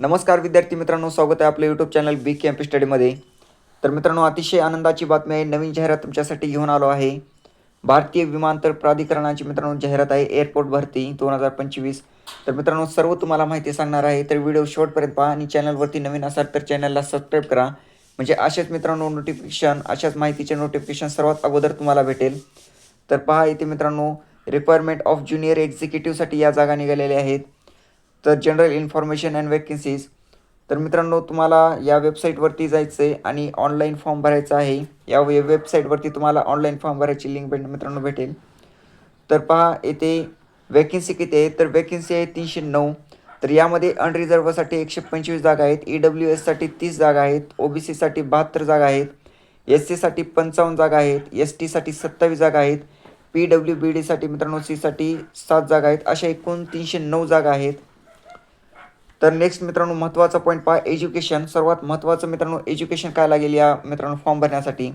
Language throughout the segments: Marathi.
नमस्कार विद्यार्थी मित्रांनो स्वागत आहे आपलं यूट्यूब चॅनल बी कॅम्प स्टडीमध्ये तर मित्रांनो अतिशय आनंदाची बातमी आहे नवीन जाहिरात तुमच्यासाठी घेऊन आलो आहे. भारतीय विमानतळ प्राधिकरणाची मित्रांनो जाहिरात आहे एअरपोर्ट भरती दोन हजार पंचवीस. तर मित्रांनो सर्व तुम्हाला माहिती सांगणार आहे तर व्हिडिओ शेवटपर्यंत पहा आणि चॅनलवरती नवीन असाल तर चॅनलला सबस्क्राईब करा. म्हणजे असेच मित्रांनो नोटिफिकेशन अशाच माहितीचे नोटिफिकेशन सर्वात अगोदर तुम्हाला भेटेल. तर पहा इथे मित्रांनो रिक्वायरमेंट ऑफ ज्युनियर एक्झिक्युटिव्हसाठी या जागा निघालेल्या आहेत. तर जनरल इन्फॉर्मेशन अँड वॅकन्सीज तर मित्रांनो तुम्हाला या वेबसाईटवरती जायचं आहे आणि ऑनलाईन फॉर्म भरायचा आहे. या वे वेबसाईटवरती तुम्हाला ऑनलाईन फॉर्म भरायची लिंक भेट मित्रांनो भेटेल. तर पहा येथे वॅकन्सी किती आहे? तर वॅकन्सी आहे तीनशे नऊ. तर यामध्ये अनरिझर्वसाठी एकशे पंचवीस जागा आहेत. ई डब्ल्यू एससाठी तीस जागा आहेत. ओ बी सीसाठी बहात्तर जागा आहेत. एस सीसाठी पंचावन्न जागा आहेत. एस टीसाठी सत्तावीस जागा आहेत. पी डब्ल्यू बी डीसाठी मित्रांनो सीसाठी सात जागा आहेत. अशा एकूण तीनशे नऊ जागा आहेत. तर नेक्स्ट मित्रांनो महत्त्वाचा पॉईंट पहा एज्युकेशन सर्वात महत्त्वाचं मित्रांनो एज्युकेशन काय लागेल या मित्रांनो फॉर्म भरण्यासाठी?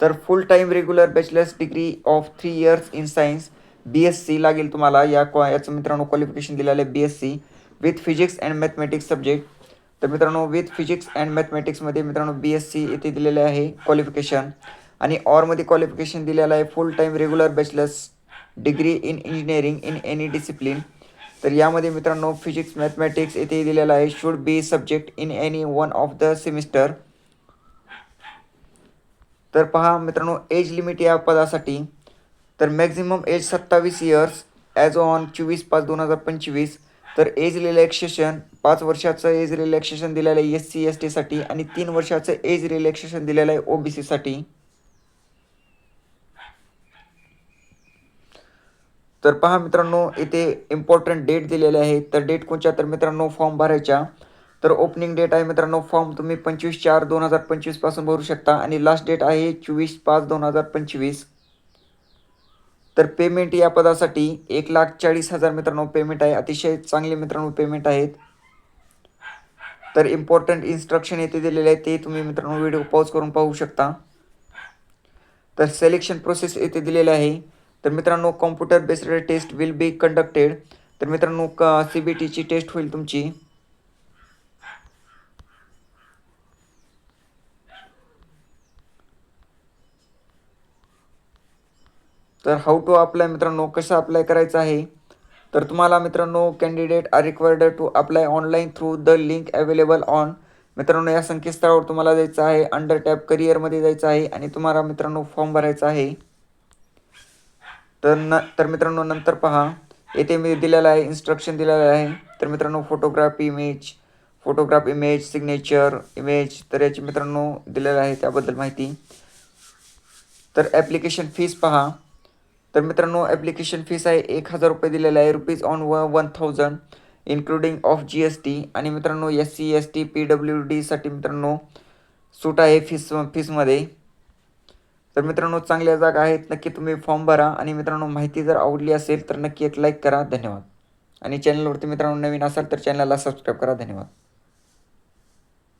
तर full time regular bachelor's degree of three years in science B S C लागेल तुम्हाला. या क्वा याचं मित्रांनो क्वालिफिकेशन दिलेलं आहे B S C with physics and mathematics subject तर मित्रांनो विथ फिजिक्स अँड मॅथमॅटिक्समध्ये मित्रांनो बी एस सी इथे दिलेले आहे क्वालिफिकेशन आणि ऑरमध्ये क्वालिफिकेशन दिलेलं आहे full time regular bachelor's degree in engineering in any discipline तर यामध्ये मित्रांनो फिजिक्स मॅथमॅटिक्स येथे दिलेलं आहे. Should be subject in any one of the semester तर पहा मित्रांनो एज लिमिट या पदासाठी. तर मॅक्झिमम एज सत्तावीस इयर्स ॲज ऑन चोवीस पाच दोन हजार पंचवीस. तर एज रिलॅक्सेशन पाच वर्षाचं एज रिलॅक्सेशन दिलेलं आहे एस सी एस टीसाठी आणि तीन वर्षाचं एज रिलॅक्सेशन दिलेलं आहे ओ बी सीसाठी तर पहा मित्रांनो इथे इम्पॉर्टंट डेट दिलेले आहे. तर डेट कोणत्या तर मित्रांनो फॉर्म भरायच्या. तर ओपनिंग डेट आहे मित्रांनो फॉर्म तुम्ही पंचवीस चार दोन हजार पंचवीसपासून भरू शकता. आणि लास्ट डेट आहे चोवीस पाच दोन हजार पंचवीस. तर पेमेंट या पदासाठी एक लाख चाळीस हजार मित्रांनो पेमेंट आहे. अतिशय चांगले मित्रांनो पेमेंट आहेत. तर इम्पॉर्टंट इन्स्ट्रक्शन येथे दिलेले आहे ते तुम्ही मित्रांनो व्हिडिओ पॉज करून पाहू शकता. तर सिलेक्शन प्रोसेस येथे दिलेले आहे. तर मित्रांनो computer based test will be conducted तर मित्रांनो क सी बी टीची टेस्ट होईल तुमची? तर हाऊ टू अप्लाय मित्रांनो कसं अप्लाय करायचं आहे? तर तुम्हाला मित्रांनो candidate are required to apply online through the link available on मित्रांनो या संकेतस्थळावर तुम्हाला जायचं आहे. अंडर टॅप करिअरमध्ये जायचं आहे आणि तुम्हाला मित्रांनो फॉर्म भरायचा आहे. तर न तर मित्रांनो नंतर पहा. येथे मी दिलेलं आहे इन्स्ट्रक्शन दिलेलं आहे. तर मित्रांनो photograph image photograph image signature image तर याची मित्रांनो दिलेलं आहे त्याबद्दल माहिती. तर ॲप्लिकेशन फीस पहा. तर मित्रांनो ॲप्लिकेशन फीस आहे एक हजार रुपये दिलेलं आहे रुपीज ऑन व one thousand including of G S T आणि मित्रांनो S C S T P W डीसाठी मित्रांनो सूट आहे फीस फीसमध्ये तर मित्रांनो चांगल्या जागा आहेत. नक्की तुम्ही फॉर्म भरा आणि मित्रांनो माहिती जर आवडली असेल तर नक्की एक लाईक करा. धन्यवाद. आणि चॅनलवरती मित्रांनो नवीन असाल तर चॅनलला सबस्क्राईब करा. धन्यवाद.